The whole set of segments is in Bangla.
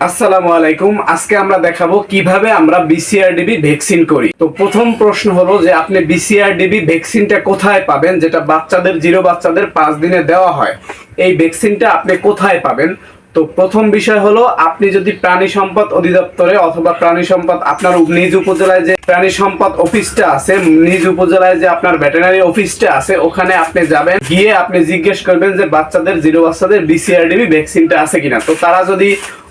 আসসালামু আলাইকুম। আজকে আমরা দেখাবো কীভাবে আমরা বিসিআরডিবি ভ্যাকসিন করি। তো প্রথম প্রশ্ন হলো যে আপনি বিসিআরডিবি ভ্যাকসিনটা কোথায় পাবেন, যেটা বাচ্চাদের, জিরো বাচ্চাদের পাঁচ দিনে দেওয়া হয়। এই ভ্যাকসিনটা আপনি কোথায় পাবেন? তো প্রথম বিষয় হলো, আপনি যদি প্রাণী সম্পদ অধিদপ্তরে অথবা প্রাণী সম্পদ আপনার নিজ উপজেলায় যে প্রাণী সম্পদ অফিসটা আছে, নিজ উপজেলায় যে আপনার ভেটেনারি অফিসটা আছে, ওখানে আপনি যাবেন, গিয়ে আপনি জিজ্ঞেস করবেন যে বাচ্চাদের, জিরো বাচ্চাদের বিসিআরডিবি ভ্যাকসিনটা আছে কিনা। তো তারা যদি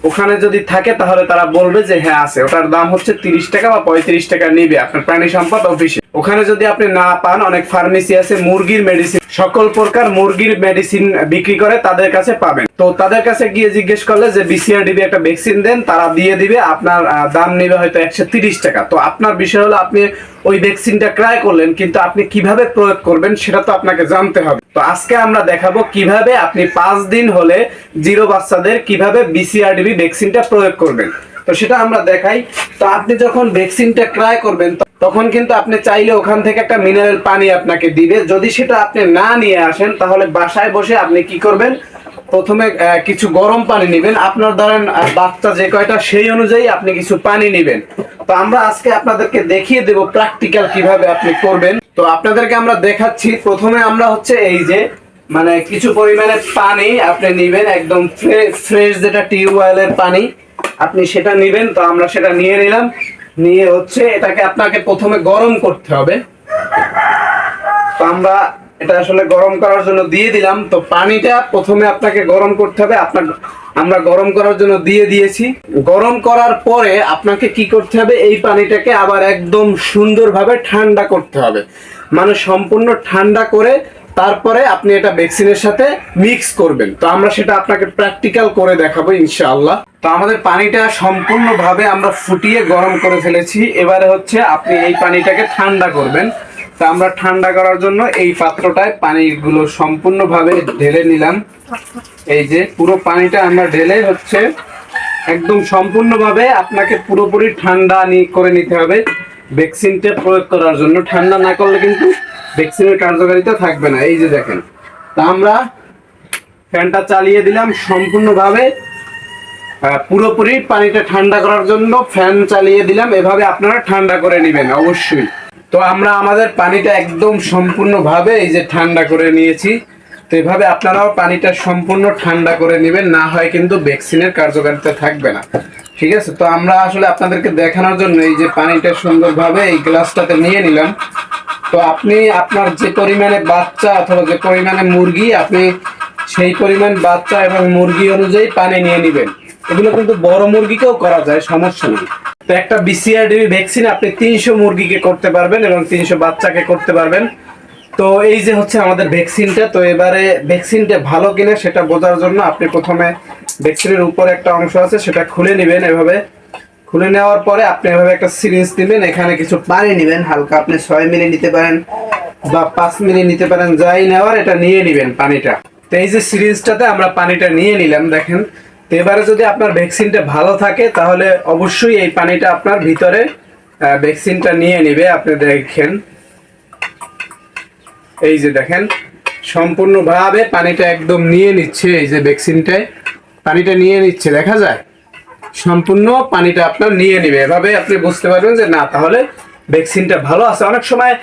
ওখানে যদি থাকে তাহলে তারা বলবে যে হ্যাঁ আছে। ওটার দাম হচ্ছে তিরিশ টাকা বা পঁয়ত্রিশ টাকা নিবে আপনার প্রাণী সম্পদ অফিসে। ওখানে যদি আপনি না পান, অনেক ফার্মেসি আছে, মুরগির মেডিসিন সকল প্রকার মুরগির মেডিসিন বিক্রি করে তাদের কাছে পাবেন। তো তাদের কাছে গিয়ে জিজ্ঞেস করলে যে বিসিআরডিবি একটা ভ্যাকসিন দেন, তারা দিয়ে দিবে, আপনার দাম নেবে হয়তো একশো টাকা। তো আপনার বিষয় হলো আপনি ওই ভ্যাকসিনটা ক্রয় করলেন, কিন্তু আপনি কীভাবে প্রয়োগ করবেন সেটা তো আপনাকে জানতে হবে। তো আজকে আমরা দেখাবো কীভাবে আপনি পাঁচ দিন হলে জিরো বাচ্চাদের কীভাবে বিসিআরডিবি ভ্যাকসিনটা প্রয়োগ করবেন। তো সেটা আমরা দেখাই। তো আপনি যখন ভ্যাকসিনটা ক্রয় করবেন তখন কিন্তু আপনি চাইলে ওখান থেকে একটা মিনারেল পানি আপনাকে দিবে। যদি সেটা আপনি না নিয়ে আসেন, তাহলে বাসায় বসে আপনি কি করবেন? প্রথমে কিছু গরম পানি নেবেন। আপনার ধরেন বাচ্চা যে কয়টা, সেই অনুযায়ী আপনি কিছু পানি নেবেন। তো আমরা আজকে আপনাদেরকে দেখিয়ে দেব প্র্যাকটিক্যাল কীভাবে আপনি করবেন। তো আপনাদেরকে আমরা দেখাচ্ছি। প্রথমে আমরা হচ্ছে এই যে মানে কিছু পরিমাণে পানি আপনি নেবেন, একদম ফ্রেশ যেটা টিউবওয়েলের পানি, আপনি সেটা নেবেন। তো আমরা সেটা নিয়ে নিলাম। নিয়ে হচ্ছে এটাকে আপনাকে প্রথমে গরম করতে হবে। তো আমরা এটা আসলে গরম করার জন্য দিয়ে দিলাম। তো পানিটা প্রথমে আপনাকে গরম করতে হবে। আপনার, আমরা গরম করার জন্য দিয়ে দিয়েছি। গরম করার পরে আপনাকে কি করতে হবে? এই পানিটাকে আবার একদম সুন্দরভাবে ঠান্ডা করতে হবে। মানে সম্পূর্ণ ঠান্ডা করে তারপরে আপনি এটা ভ্যাকসিনের সাথে মিক্স করবেন। তো আমরা সেটা আপনাকে প্র্যাকটিক্যাল করে দেখাবো ইনশাআল্লাহ। তো আমাদের পানিটা সম্পূর্ণভাবে আমরা ফুটিয়ে গরম করে ফেলেছি। এবারে হচ্ছে আপনি এই পানিটাকে ঠান্ডা করবেন। তা আমরা ঠান্ডা করার জন্য এই পাত্রটায় পানিগুলো সম্পূর্ণভাবে ঢেলে নিলাম। এই যে পুরো পানিটা আমরা ঢেলে হচ্ছে একদম সম্পূর্ণভাবে আপনাকে পুরোপুরি ঠান্ডা করে নিতে হবে। ভ্যাকসিনটা প্রয়োগ করার জন্য। ঠান্ডা না করলে কিন্তু ভ্যাকসিনের কার্যকারিতা থাকবে না। এই যে দেখেন। তা আমরা ফ্যানটা চালিয়ে দিলাম সম্পূর্ণভাবে। পুরোপুরি পানিটা ঠান্ডা করার জন্য ফ্যান চালিয়ে দিলাম। এভাবে আপনারা ঠান্ডা করে নেবেন অবশ্যই। তো আমরা আমাদের পানিটা একদম সম্পূর্ণভাবে এই যে ঠান্ডা করে নিয়েছি। তো এভাবে আপনারাও পানিটা সম্পূর্ণ ঠান্ডা করে নেবেন, না হয় কিন্তু ভ্যাকসিনের কার্যকারিতা থাকবে না। ঠিক আছে? তো আমরা আসলে আপনাদেরকে দেখানোর জন্য এই যে পানিটা সুন্দরভাবে এই গ্লাসটাতে নিয়ে নিলাম। তো আপনি আপনার যে পরিমাণে বাচ্চা অথবা যে পরিমাণে মুরগি, আপনি সেই পরিমাণ বাচ্চা এবং মুরগি অনুযায়ী পানি নিয়ে নেবেন। এগুলো কিন্তু বড় মুরগিকেও করা যায়, সমস্যা নেই। তো একটা বিসিআরডি ভ্যাকসিন আপনি তিনশো মুরগিকে করতে পারবেন এবং তিনশো বাচ্চাকে করতে পারবেন। তো এই যে হচ্ছে আমাদের ভ্যাকসিনটা তো এবারে ভ্যাকসিনটা ভালো কিনা সেটা বোঝার জন্য আপনি প্রথমে ভ্যাকসিনের উপরে একটা অংশ আছে, সেটা খুলে নেবেন এভাবে। খুলে নেওয়ার পরে আপনি এভাবে একটা সিরিঞ্জ নেবেন এখানে কিছু পানি নেবেন, হালকা আপনি ছয় মিলি নিতে পারেন বা পাঁচ মিলি নিতে পারেন, যাই নেওয়ার এটা নিয়ে নেবেন পানিটা। তো এই যে সিরিঞ্জটাতে আমরা পানিটা নিয়ে নিলাম, দেখেন। তো এবারে যদি আপনার ভ্যাকসিনটা ভালো থাকে, তাহলে অবশ্যই এই পানিটা আপনার ভিতরে ভ্যাকসিনটা নিয়ে নেবে। আপনি দেখেন। এই যে দেখেন, সম্পূর্ণভাবে পানিটা একদম নিয়ে নিচ্ছে এই যে ভ্যাকসিনটায় পানিটা নিয়ে নিচ্ছে, দেখা যায়? সম্পূর্ণ পানিটা আপনার নিয়ে নেবে। এভাবে আপনি বুঝতে পারবেন যে না, তাহলে ভ্যাকসিনটা ভালো আছে। অনেক সময়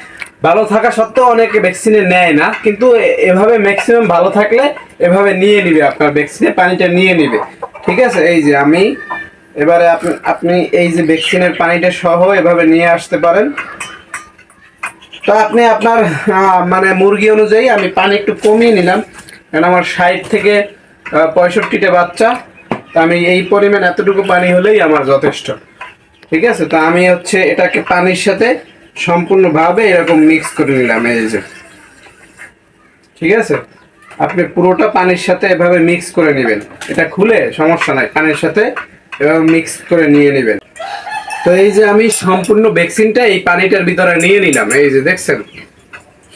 ভালো থাকা সত্ত্বেও অনেকে ভ্যাকসিনে নেয় না, কিন্তু এভাবে ম্যাক্সিমাম ভালো থাকলে এভাবে নিয়ে নিবে আপনার ভ্যাকসিনে পানিটা নিয়ে নিবে। ঠিক আছে? এই যে আমি, এবারে আপনি আপনি এই যে ভ্যাকসিনের পানিটা সহ এভাবে নিয়ে আসতে পারেন। তো আপনি আপনার মানে মুরগি অনুযায়ী আমি পানি একটু কমিয়ে নিলাম। কারণ আমার ষাট থেকে পঁয়ষট্টিটা বাচ্চা। তো আমি এই পরিমাণ এতটুকু পানি হলেই আমার যথেষ্ট। ঠিক আছে? তো আমি হচ্ছে এটাকে পানির সাথে সম্পূর্ণভাবে এরকম মিক্স করে নিলাম, এই যে। ঠিক আছে? আপনি পুরোটা পানির সাথে এভাবে মিক্স করে নেবেন। এটা খুলে সমস্যা নাই, পানির সাথে এভাবে মিক্স করে নিয়ে নেবেন। তো এই যে আমি সম্পূর্ণ ভ্যাকসিনটা এই পানিটার ভিতরে নিয়ে নিলাম। এই যে দেখছেন,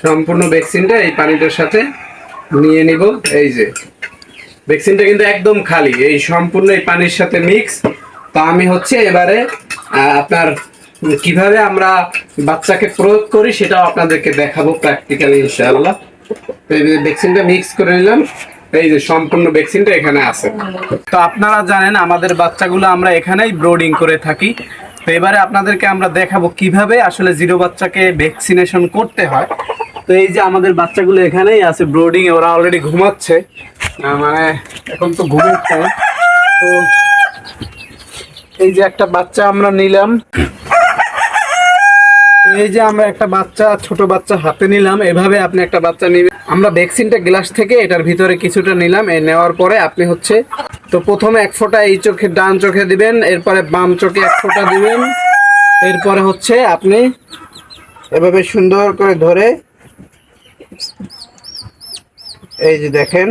সম্পূর্ণ ভ্যাকসিনটা এই পানিটার সাথে নিয়ে নিব। এই যে ভ্যাকসিনটা কিন্তু একদম খালি, এই সম্পূর্ণ এই পানির সাথে মিক্স তো আমি হচ্ছে এবারে আপনার কীভাবে আমরা বাচ্চাকে প্রয়োগ করি সেটাও আপনাদেরকে দেখাবো প্র্যাকটিক্যালি ইনশাআল্লাহ। ভ্যাকসিনটা মিক্স করে নিলাম, এই যে সম্পূর্ণ ভ্যাকসিনটা এখানে আছে। তো আপনারা জানেন, আমাদের বাচ্চাগুলো আমরা এখানেই ব্রোডিং করে থাকি। তো এবারে আপনাদেরকে আমরা দেখাবো কীভাবে আসলে জিরো বাচ্চাকে ভ্যাকসিনেশন করতে হয়। তো এই যে আমাদের বাচ্চাগুলো এখানেই আছে ব্রোডিং এ ওরা অলরেডি ঘুমাচ্ছে। মানে এখন তো ঘুমের time। তো এই যে একটা বাচ্চা আমরা নিলাম। এই যে আমরা একটা বাচ্চা, ছোট বাচ্চা হাতে নিলাম, এভাবে আপনি একটা বাচ্চা নিবেন। আমরা ভ্যাকসিনটা গ্লাস থেকে এটার ভিতরে কিছুটা নিলাম এই নেওয়ার পরে আপনি হচ্ছে, তো প্রথমে এক ফোঁটা এই চোখে ডান চোখে দিবেন, এরপরে বাম চোখে এক ফোঁটা দিবেন, এরপরে হচ্ছে আপনি এভাবে সুন্দর করে ধরে, এই যে দেখেন,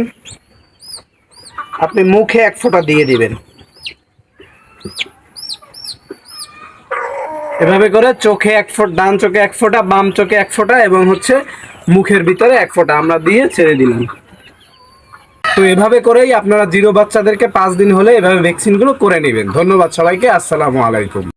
আপনি মুখে এক ফোঁটা দিয়ে দিবেন। এভাবে করে চোখে এক ফোঁট, ডান চোখে এক ফোঁটা, বাম চোখে এক ফোঁটা এবং হচ্ছে মুখের ভিতরে এক ফোঁটা আমরা দিয়ে ছেড়ে দিলাম। তো এভাবে করেই আপনারা জিরো বাচ্চাদেরকে পাঁচ দিন হলে এভাবে ভ্যাকসিনগুলো করে নেবেন। ধন্যবাদ সবাইকে, আসসালামু আলাইকুম।